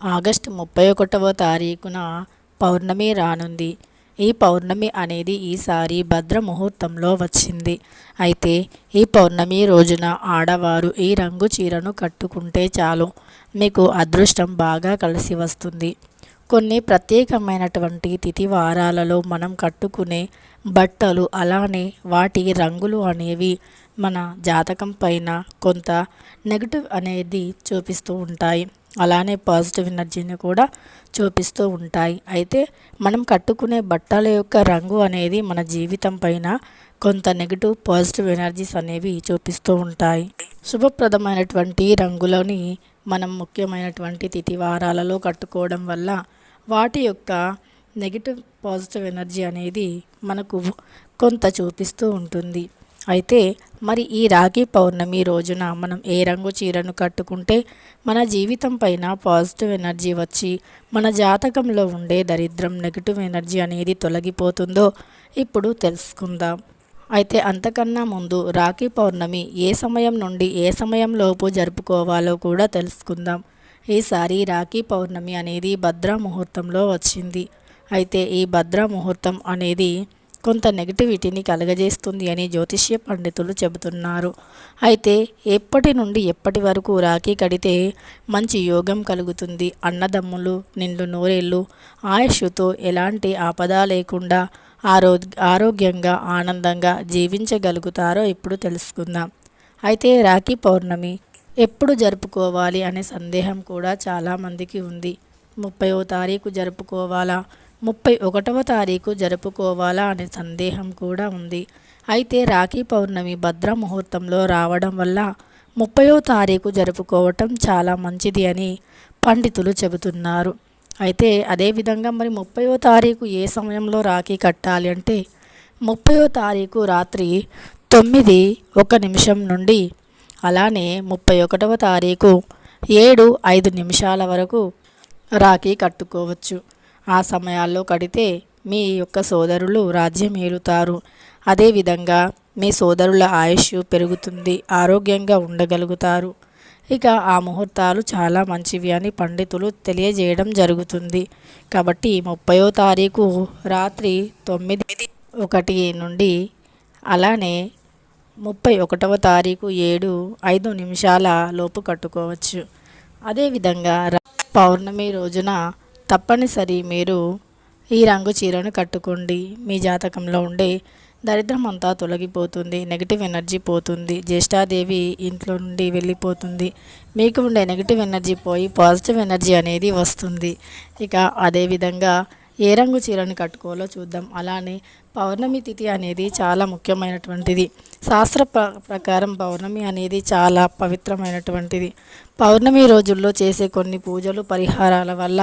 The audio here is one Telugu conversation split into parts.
ఆగస్టు ముప్పై ఒకటవ తారీఖున పౌర్ణమి రానుంది. ఈ పౌర్ణమి అనేది ఈసారి భద్ర ముహూర్తంలో వచ్చింది. అయితే ఈ పౌర్ణమి రోజున ఆడవారు ఈ రంగు చీరను కట్టుకుంటే చాలు. మీకు అదృష్టం బాగా కలిసి వస్తుంది. కొన్ని ప్రత్యేకమైనటువంటి తిథి వారాలలో మనం కట్టుకునే బట్టలు అలానే వాటి రంగులు అనేవి మన జాతకం పైన కొంత నెగిటివ్ అనేది చూపిస్తూ ఉంటాయి. అలానే పాజిటివ్ ఎనర్జీని కూడా చూపిస్తూ ఉంటాయి. అయితే మనం కట్టుకునే బట్టల యొక్క రంగు అనేది మన జీవితం పైన కొంత నెగిటివ్ పాజిటివ్ ఎనర్జీస్ అనేవి చూపిస్తూ ఉంటాయి. శుభప్రదమైనటువంటి రంగులని మనం ముఖ్యమైనటువంటి తిథి వారాలలో కట్టుకోవడం వల్ల వాటి యొక్క నెగిటివ్ పాజిటివ్ ఎనర్జీ అనేది మనకు కొంత చూపిస్తూ ఉంటుంది. అయితే మరి ఈ రాఖీ పౌర్ణమి రోజున మనం ఏ రంగు చీరను కట్టుకుంటే మన జీవితం పైన పాజిటివ్ ఎనర్జీ వచ్చి మన జాతకంలో ఉండే దరిద్రం నెగిటివ్ ఎనర్జీ అనేది తొలగిపోతుందో ఇప్పుడు తెలుసుకుందాం. అయితే అంతకన్నా ముందు రాఖీ పౌర్ణమి ఏ సమయం నుండి ఏ సమయంలోపు జరుపుకోవాలో కూడా తెలుసుకుందాం. ఈసారి రాఖీ పౌర్ణమి అనేది భద్రా ముహూర్తంలో వచ్చింది. అయితే ఈ భద్రా ముహూర్తం అనేది కొంత నెగిటివిటీని కలగజేస్తుంది అని జ్యోతిష్య పండితులు చెబుతున్నారు. అయితే ఎప్పటి నుండి ఎప్పటి వరకు రాఖీ కడితే మంచి యోగం కలుగుతుంది? అన్నదమ్ములు నిండు నూరేళ్ళు ఆయుష్తో ఎలాంటి ఆపద లేకుండా ఆరో ఆరోగ్యంగా ఆనందంగా జీవించగలుగుతారో ఇప్పుడు తెలుసుకుందాం. అయితే రాఖీ పౌర్ణమి ఎప్పుడు జరుపుకోవాలి అనే సందేహం కూడా చాలామందికి ఉంది. ముప్పైవ తారీఖు జరుపుకోవాలా? ముప్పై ఒకటవ తారీఖు జరుపుకోవాలా అనే సందేహం కూడా ఉంది. అయితే రాఖీ పౌర్ణమి భద్ర ముహూర్తంలో రావడం వల్ల ముప్పయో తారీఖు జరుపుకోవటం చాలా మంచిది అని పండితులు చెబుతున్నారు. అయితే అదేవిధంగా మరి ముప్పయో తారీఖు ఏ సమయంలో రాఖీ కట్టాలి అంటే ముప్పయో తారీఖు రాత్రి తొమ్మిది ఒక నిమిషం నుండి అలానే ముప్పై ఒకటవ తారీఖు ఏడు ఐదు నిమిషాల వరకు రాఖీ కట్టుకోవచ్చు. ఆ సమయాల్లో కడితే మీ యొక్క సోదరులు రాజ్యం ఏలుతారు. అదేవిధంగా మీ సోదరుల ఆయుష్ పెరుగుతుంది ఆరోగ్యంగా ఉండగలుగుతారు. ఇక ఆ ముహూర్తాలు చాలా మంచివి అని పండితులు తెలియజేయడం జరుగుతుంది. కాబట్టి ముప్పయో తారీఖు రాత్రి తొమ్మిది ఒకటి నుండి అలానే ముప్పై ఒకటవ తారీఖు ఏడు ఐదు నిమిషాల లోపు కట్టుకోవచ్చు. అదేవిధంగా పౌర్ణమి రోజున తప్పనిసరి మీరు ఈ రంగు చీరను కట్టుకోండి. మీ జాతకంలో ఉండే దరిద్రం అంతా తొలగిపోతుంది. నెగిటివ్ ఎనర్జీ పోతుంది. జ్యేష్ఠాదేవి ఇంట్లో నుండి వెళ్ళిపోతుంది. మీకు ఉండే నెగిటివ్ ఎనర్జీ పోయి పాజిటివ్ ఎనర్జీ అనేది వస్తుంది. ఇక అదేవిధంగా ఏ రంగు చీరను కట్టుకోవాలో చూద్దాం. అలానే పౌర్ణమి తిథి అనేది చాలా ముఖ్యమైనటువంటిది. శాస్త్ర ప్రకారం పౌర్ణమి అనేది చాలా పవిత్రమైనటువంటిది. పౌర్ణమి రోజుల్లో చేసే కొన్ని పూజలు పరిహారాల వల్ల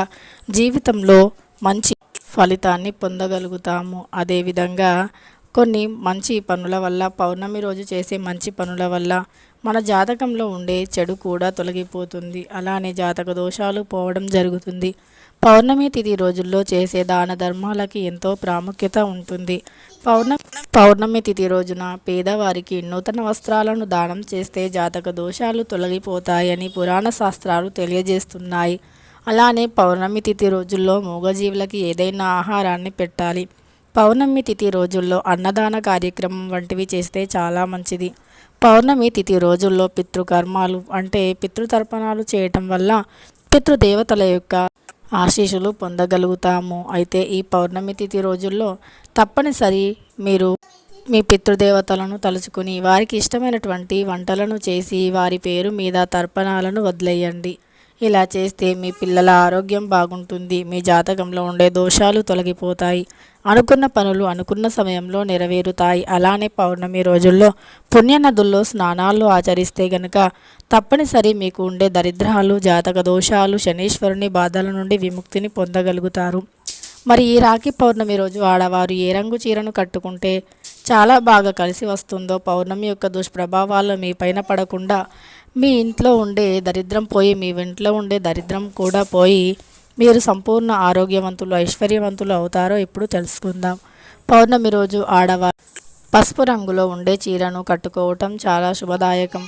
జీవితంలో మంచి ఫలితాన్ని పొందగలుగుతాము. అదేవిధంగా కొన్ని మంచి పనుల వల్ల పౌర్ణమి రోజు చేసే మంచి పనుల వల్ల మన జాతకంలో ఉండే చెడు కూడా తొలగిపోతుంది. అలానే జాతక దోషాలు పోవడం జరుగుతుంది. పౌర్ణమి తిథి రోజుల్లో చేసే దాన ధర్మాలకి ఎంతో ప్రాముఖ్యత ఉంటుంది. పౌర్ణమి పౌర్ణమి తిథి రోజున పేదవారికి నూతన వస్త్రాలను దానం చేస్తే జాతక దోషాలు తొలగిపోతాయని పురాణ శాస్త్రాలు తెలియజేస్తున్నాయి. అలానే పౌర్ణమి తిథి రోజుల్లో మూగజీవులకి ఏదైనా ఆహారాన్ని పెట్టాలి. పౌర్ణమి తిథి రోజుల్లో అన్నదాన కార్యక్రమం వంటివి చేస్తే చాలా మంచిది. పౌర్ణమి తిథి రోజుల్లో పితృకర్మాలు అంటే పితృతర్పణాలు చేయటం వల్ల పితృదేవతల యొక్క ఆశీస్సులు పొందగలుగుతాము. అయితే ఈ పౌర్ణమి తిథి రోజుల్లో తప్పనిసరి మీరు మీ పితృదేవతలను తలుచుకుని వారికి ఇష్టమైనటువంటి వంటలను చేసి వారి పేరు మీద తర్పణాలను వదిలేయండి. ఇలా చేస్తే మీ పిల్లల ఆరోగ్యం బాగుంటుంది. మీ జాతకంలో ఉండే దోషాలు తొలగిపోతాయి. అనుకున్న పనులు అనుకున్న సమయంలో నెరవేరుతాయి. అలానే పౌర్ణమి రోజుల్లో పుణ్యనదుల్లో స్నానాలు ఆచరిస్తే గనక తప్పనిసరి మీకు ఉండే దరిద్రాలు జాతక దోషాలు శనీశ్వరుని బాధల నుండి విముక్తిని పొందగలుగుతారు. మరి ఈ రాఖీ పౌర్ణమి రోజు ఆడవారు ఏ రంగు చీరను కట్టుకుంటే చాలా బాగా కలిసి వస్తుందో? పౌర్ణమి యొక్క దుష్ప్రభావాలు మీ పైన పడకుండా మీ ఇంట్లో ఉండే దరిద్రం పోయి మీ ఇంట్లో ఉండే దరిద్రం కూడా పోయి మీరు సంపూర్ణ ఆరోగ్యవంతులు ఐశ్వర్యవంతులు అవుతారో ఇప్పుడు తెలుసుకుందాం. పౌర్ణమి రోజు ఆడవారు పసుపు రంగులో ఉండే చీరను కట్టుకోవటం చాలా శుభదాయకం.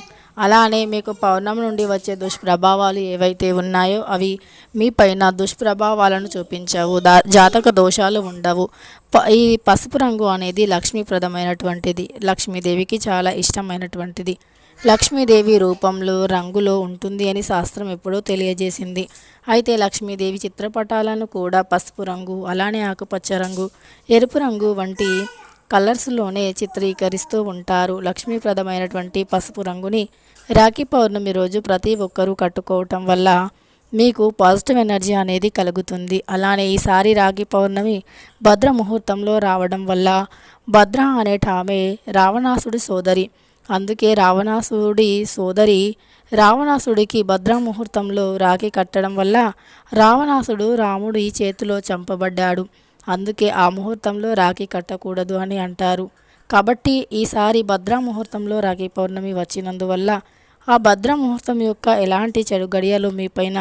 అలానే మీకు పౌర్ణమి నుండి వచ్చే దుష్ప్రభావాలు ఏవైతే ఉన్నాయో అవి మీ పైన దుష్ప్రభావాలను చూపించవు దా జాతక దోషాలు ఉండవు. ప ఈ పసుపు రంగు అనేది లక్ష్మీప్రదమైనటువంటిది. లక్ష్మీదేవికి చాలా ఇష్టమైనటువంటిది. లక్ష్మీదేవి రూపంలో రంగులో ఉంటుంది అని శాస్త్రం ఎప్పుడో తెలియజేసింది. అయితే లక్ష్మీదేవి చిత్రపటాలను కూడా పసుపు రంగు అలానే ఆకుపచ్చ రంగు ఎరుపు రంగు వంటి కలర్స్లోనే చిత్రీకరిస్తూ ఉంటారు. లక్ష్మీప్రదమైనటువంటి పసుపు రంగుని రాఖీ పౌర్ణమి రోజు ప్రతి ఒక్కరూ కట్టుకోవటం వల్ల మీకు పాజిటివ్ ఎనర్జీ అనేది కలుగుతుంది. అలానే ఈసారి రాగి పౌర్ణమి భద్ర ముహూర్తంలో రావడం వల్ల భద్ర అనేట ఆమె రావణాసుడి సోదరి. అందుకే రావణాసుడి సోదరి రావణాసుడికి భద్ర ముహూర్తంలో రాఖీ కట్టడం వల్ల రావణాసుడు రాముడి చేతిలో చంపబడ్డాడు. అందుకే ఆ ముహూర్తంలో రాఖీ కట్టకూడదు అని అంటారు. కాబట్టి ఈసారి భద్ర ముహూర్తంలో రాఖీ పౌర్ణమి వచ్చినందువల్ల ఆ భద్ర ముహూర్తం యొక్క ఎలాంటి చెడు గడియలు మీపైన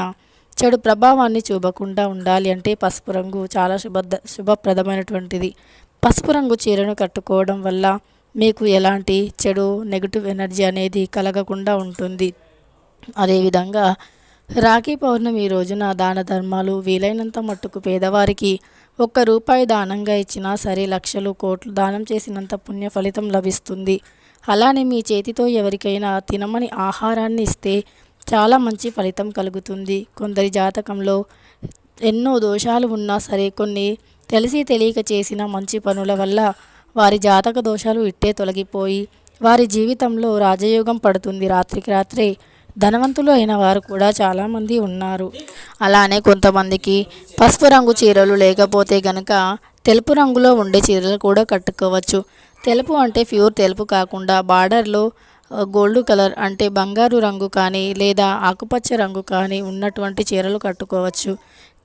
చెడు ప్రభావాన్ని చూపకుండా ఉండాలి అంటే పసుపు రంగు చాలా శుభ శుభప్రదమైనటువంటిది. పసుపు రంగు చీరను కట్టుకోవడం వల్ల మీకు ఎలాంటి చెడు నెగిటివ్ ఎనర్జీ అనేది కలగకుండా ఉంటుంది. అదేవిధంగా రాఖీ పౌర్ణమి రోజున దాన ధర్మాలు వీలైనంత మట్టుకు పేదవారికి ఒక్క రూపాయి దానంగా ఇచ్చినా సరే లక్షలు కోట్లు దానం చేసినంత పుణ్య ఫలితం లభిస్తుంది. అలానే మీ చేతితో ఎవరికైనా తినమని ఆహారాన్ని ఇస్తే చాలా మంచి ఫలితం కలుగుతుంది. కొందరి జాతకంలో ఎన్నో దోషాలు ఉన్నా సరే కొన్ని తెలిసి తెలియక చేసిన మంచి పనుల వల్ల వారి జాతక దోషాలు ఇట్టే తొలగిపోయి వారి జీవితంలో రాజయోగం పడుతుంది రాత్రికి రాత్రే. ధనవంతులు అయిన వారు కూడా చాలామంది ఉన్నారు. అలానే కొంతమందికి పసుపు రంగు చీరలు లేకపోతే గనక తెలుపు రంగులో ఉండే చీరలు కూడా కట్టుకోవచ్చు. తెలుపు అంటే ప్యూర్ తెలుపు కాకుండా బార్డర్లో గోల్డ్ కలర్ అంటే బంగారు రంగు కానీ లేదా ఆకుపచ్చ రంగు కానీ ఉన్నటువంటి చీరలు కట్టుకోవచ్చు.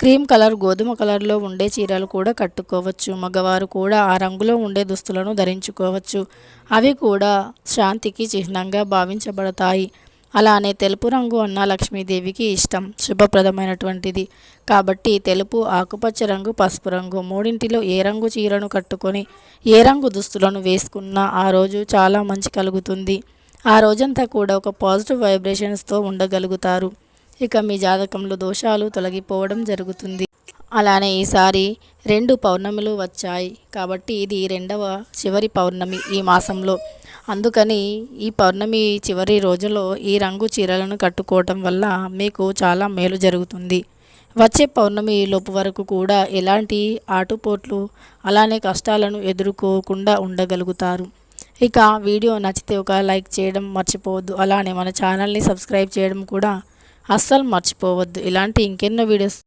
క్రీమ్ కలర్ గోధుమ కలర్లో ఉండే చీరలు కూడా కట్టుకోవచ్చు. మగవారు కూడా ఆ రంగులో ఉండే దుస్తులను ధరించుకోవచ్చు. అవి కూడా శాంతికి చిహ్నంగా భావించబడతాయి. అలానే తెలుపు రంగు అన్న లక్ష్మీదేవికి ఇష్టం శుభప్రదమైనటువంటిది. కాబట్టి తెలుపు ఆకుపచ్చ రంగు పసుపు రంగు మూడింటిలో ఏ రంగు చీరను కట్టుకొని ఏ రంగు దుస్తులను వేసుకున్నా ఆ రోజు చాలా మంచి కలుగుతుంది. ఆ రోజంతా కూడా ఒక పాజిటివ్ వైబ్రేషన్స్తో ఉండగలుగుతారు. ఇక మీ జాతకంలో దోషాలు తొలగిపోవడం జరుగుతుంది. అలానే ఈసారి రెండు పౌర్ణమిలు వచ్చాయి. కాబట్టి ఇది రెండవ చివరి పౌర్ణమి ఈ మాసంలో. అందుకని ఈ పౌర్ణమి చివరి రోజులో ఈ రంగు చీరలను కట్టుకోవటం వల్ల మీకు చాలా మేలు జరుగుతుంది. వచ్చే పౌర్ణమి లోపు వరకు కూడా ఎలాంటి ఆటుపోట్లు అలానే కష్టాలను ఎదుర్కోకుండా ఉండగలుగుతారు. ఇక వీడియో నచ్చితే ఒక లైక్ చేయడం మర్చిపోవద్దు. అలానే మన ఛానల్ని సబ్స్క్రైబ్ చేయడం కూడా అస్సలు మర్చిపోవద్దు. ఇలాంటి ఇంకెన్నో వీడియోస్